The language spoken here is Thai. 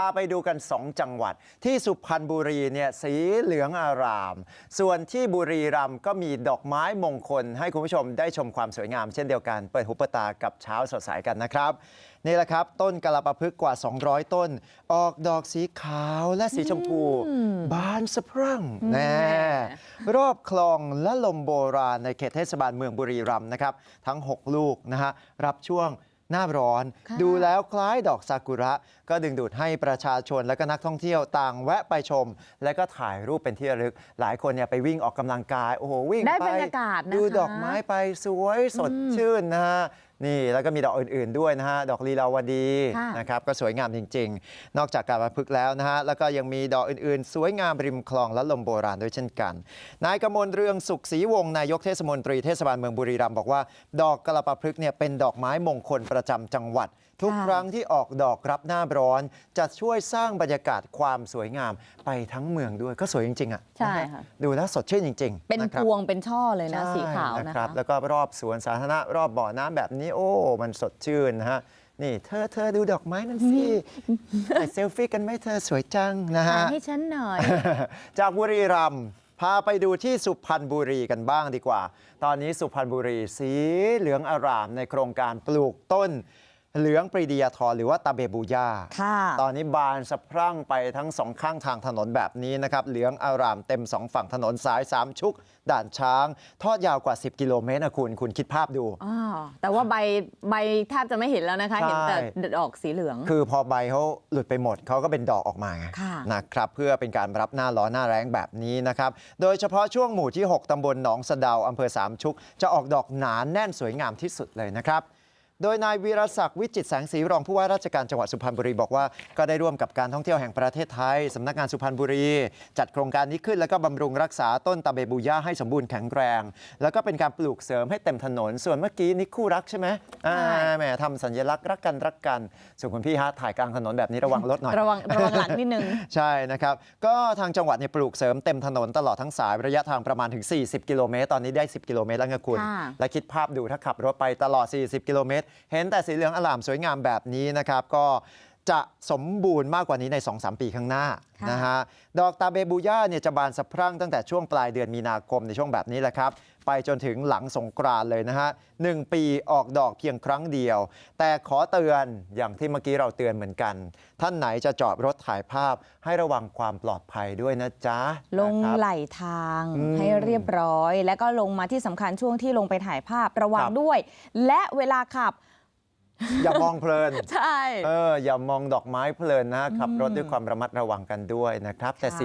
พาไปดูกัน 2 จังหวัด ที่สุพรรณบุรีเนี่ยสีเหลืองอาราม ส่วนที่บุรีรัมย์ก็มีดอกไม้มงคล ให้คุณผู้ชมได้ชมความสวยงามเช่นเดียวกัน เปิดหุปตากับเช้าสดใสกันนะครับ นี่แหละครับ ต้นกะลาปะพึกษ์กว่า 200 ต้น ออกดอกสีขาวและสีชมพู บานสะพรั่งแน่รอบคลองและลมโบราณในเขตเทศบาลเมืองบุรีรัมย์นะครับทั้ง 6 ลูกนะฮะรับช่วง หน้าร้อนค่ะดูแล้วคล้ายดอกซากุระ ก็ดึงดูดให้ประชาชนและก็นักท่องเที่ยวต่างแวะไปชม และก็ถ่ายรูปเป็นที่ระลึก หลายคนเนี่ยไปวิ่งออกกำลังกายโอ้โหวิ่งได้ไปบรรยากาศนะคะดูดอกไม้ไปสวยสดชื่นนะฮะ นี่แล้วก็มีดอกอื่นๆด้วยนะฮะดอกลีลาวดีค่ะนะครับก็สวยงามจริง ๆ นอกจากการประพฤกษ์แล้วนะฮะแล้วก็ยังมีดอกอื่นๆ สวยงามริมคลองและลมโบราณด้วยเช่นกันนายกมลเรืองสุขศรีวงศ์นายกเทศมนตรีเทศบาลเมืองบุรีรัมย์บอกว่า ดอกกระปะพฤกษ์เนี่ยเป็นดอกไม้มงคลประจำจังหวัดทุกค่ะครั้งที่ออกดอกรับหน้าร้อนจะช่วยสร้างบรรยากาศความสวยงามไปทั้งเมืองด้วยก็สวยจริงๆอะใช่นฮค่ะดูแล้วสดชื่นจริง ๆ เป็นนะคพรับวงเป็นช่อเลยนะใช่สีขาวนะครัคะบแล้วก็รอบสวนสาธารณะรอบบ่อน้ำแบบนี้โอ้ มันสดชื่นนะฮะนี่เธอเธอดูดอกไม้นั่นสิถ่ายเซลฟี่กันไหมเธอสวยจังนะถ่าฮะยให้ฉันหน่อย จากบุรีรัมย์พาไปดูที่สุพรรณบุรีกันบ้างดีกว่า ตอนนี้สุพรรณบุรีสีเหลืองอารามในโครงการปลูกต้น เหลืองปรีดียาทรหรือว่าตาเบบูย่าค่ะตอนนี้บานสะพรั่งไปทั้งสองข้างทางถนนแบบนี้นะครับเหลืองอารามเต็มสองฝั่งถนนสายสามชุก ด่านช้าง ทอดยาวกว่า 10 กิโลเมตรนะคุณ คุณคิดภาพดูอ้าวแต่ว่าใบใบแทบจะไม่เห็นแล้วนะคะใช่เห็นแต่ดอกสีเหลือง คือพอใบเขาหลุดไปหมดเขาก็เป็นดอกออกมาไงค่ะนะครับเพื่อเป็นการรับหน้าร้อนหน้าแรงแบบนี้นะครับโดยเฉพาะช่วงหมู่ที่ 6ตำบลหนองสะเดาอำเภอสามชุก จะออกดอกหนาแน่นสวยงามที่สุดเลยนะครับ โดยนายวีรศักดิ์วิจิตรแสงสีรองผู้ว่าราชการจังหวัดสุพรรณบุรีบอกว่าก็ได้ร่วมกับการท่องเที่ยวแห่งประเทศไทยสำนักงานสุพรรณบุรี จัดโครงการนี้ขึ้นแล้วก็บำรุงรักษาต้นตาเบบูย่าให้สมบูรณ์แข็งแรง แล้วก็เป็นการปลูกเสริมให้เต็มถนน ส่วนเมื่อกี้นี่คู่รักใช่ไหมอ่าใช่แหมทำสัญลักษณ์รักกันรักกัน ส่วนคุณพี่ฮะถ่ายกลางถนนแบบนี้ระวังรถหน่อยระวังระวังหลังนิดนึงใช่นะครับก็ทางจังหวัดเนี่ยปลูกเสริมเต็มถนนตลอดทั้งสายระยะทางประมาณถึง 40 กิโลเมตรตอนนี้ได้ 10 กิโลเมตรแล้วไงคุณค่ะและคิดภาพดูถ้าขับรถไปตลอด 40 กิโลเมตรเห็นแต่สีเหลืองอลามสวยงามแบบนี้นะครับก็ จะสมบูรณ์มากกว่านี้ใน 2-3 ปีข้างหน้าค่ะนะฮะดอกตาเบบูย่าเนี่ยจะบานสะพรั่งตั้งแต่ช่วงปลายเดือนมีนาคมในช่วงแบบนี้แหละครับ ไปจนถึงหลังสงกรานต์เลยนะฮะหนึ่งปีออกดอกเพียงครั้งเดียว แต่ขอเตือนอย่างที่เมื่อกี้เราเตือนเหมือนกัน ท่านไหนจะจอดรถถ่ายภาพให้ระวังความปลอดภัยด้วยนะจ๊ะ ลงนะครับไหลทางอืมให้เรียบร้อย แล้วก็ลงมาที่สำคัญช่วงที่ลงไปถ่ายภาพระวัคงรับด้วย และเวลาขับ อย่ามองเพลิน ใช่ เอออย่ามองดอกไม้เพลินนะขับรถด้วยความระมัดระวังกันด้วยนะครับแต่ค่ะสี